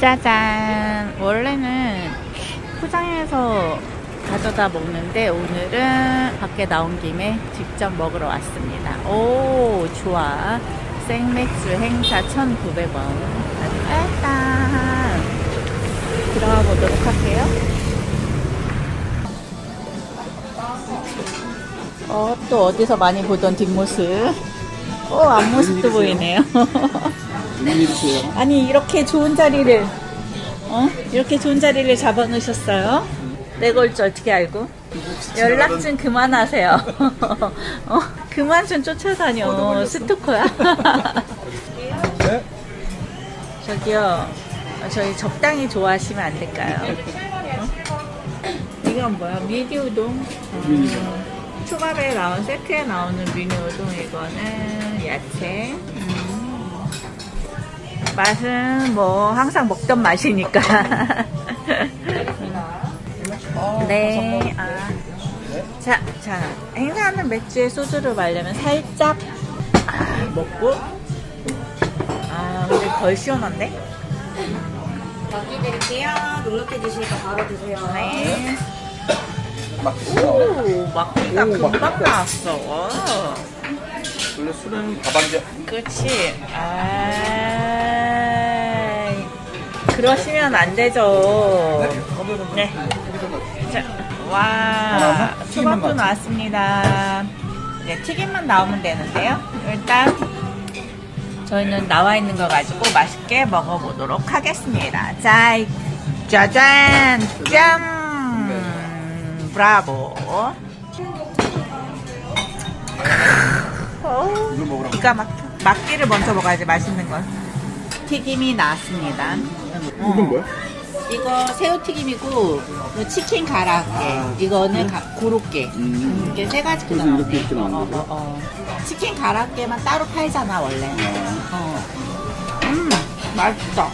짜잔. 원래는 포장해서 가져다 먹는데 오늘은 밖에 나온 김에 직접 먹으러 왔습니다. 오, 좋아. 생맥주 행사 1,900원. 일단 들어가 보도록 할게요. 어, 또 어디서 많이 보던 뒷모습. 어, 앞모습도 보이네요. 웬일이세요? 아니, 이렇게 좋은 자리를, 어? 이렇게 좋은 자리를 잡아 놓으셨어요? 내걸줄 어떻게 알고? 연락 좀 그만하세요. 어? 그만 좀 쫓아다녀. 스토커야? 네? 저기요. 어, 저희 적당히 좋아하시면 안 될까요? 어? 이건 뭐야? 미니 우동? 어, 초밥에 나온 세트에 나오는 미니 우동 이거는 야채. 음. 맛은 뭐 항상 먹던 맛이니까. 네. 아. 자, 자, 행사하는 맥주에 소주를 마려면 살짝 아, 먹고. 아, 근데 덜 시원한데? 바퀴 드릴게요. 눅눅해 주시니까 바로 드세요. 네. 막 오, 막기가 오, 금방 막기가. 나왔어. 와. 원래 술은 밥한잔 그렇지. 아, 그러시면 안 되죠. 네. 자, 와, 나왔지? 나왔습니다. 네, 튀김만 나오면 되는데요. 일단 저희는 나와 있는 거 가지고 맛있게 먹어보도록 하겠습니다. 자, 이- 짜잔, 짠, 브라보. 이걸 먹으라고 기가 막혀. 막기를 먼저 먹어야지 맛있는 건. 튀김이 나왔습니다. 이건 뭐야? 이거 새우튀김이고 이거 치킨 가라게 이거는 가, 고로케. 음. 이게 세 가지 그래서 나오네. 이렇게 이렇게 나오는 어? 어, 어. 치킨 가라 게만 따로 팔잖아 원래. 어. 음 맛있다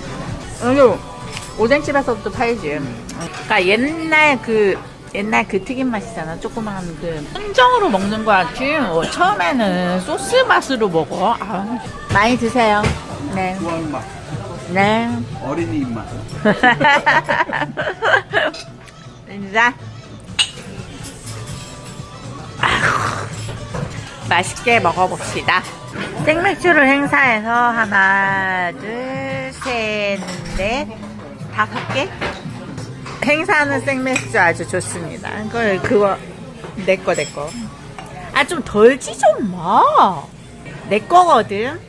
이거 오뎅집에서도 팔지. 그러니까 옛날 그 옛날 그 튀김 맛이잖아. 조그만 그. 한정으로 먹는 거야 지금 어, 처음에는 소스 맛으로 먹어. 아, 많이 드세요. 네. 좋아하는 맛 네. 어린이 입맛 아휴, 맛있게 먹어봅시다. 생맥주를 행사해서 하나, 둘, 셋, 넷, 다섯 개 행사하는 생맥주 아주 좋습니다. 그걸 그거 내 거 내 거. 아 좀 덜지 좀 마. 내 거거든.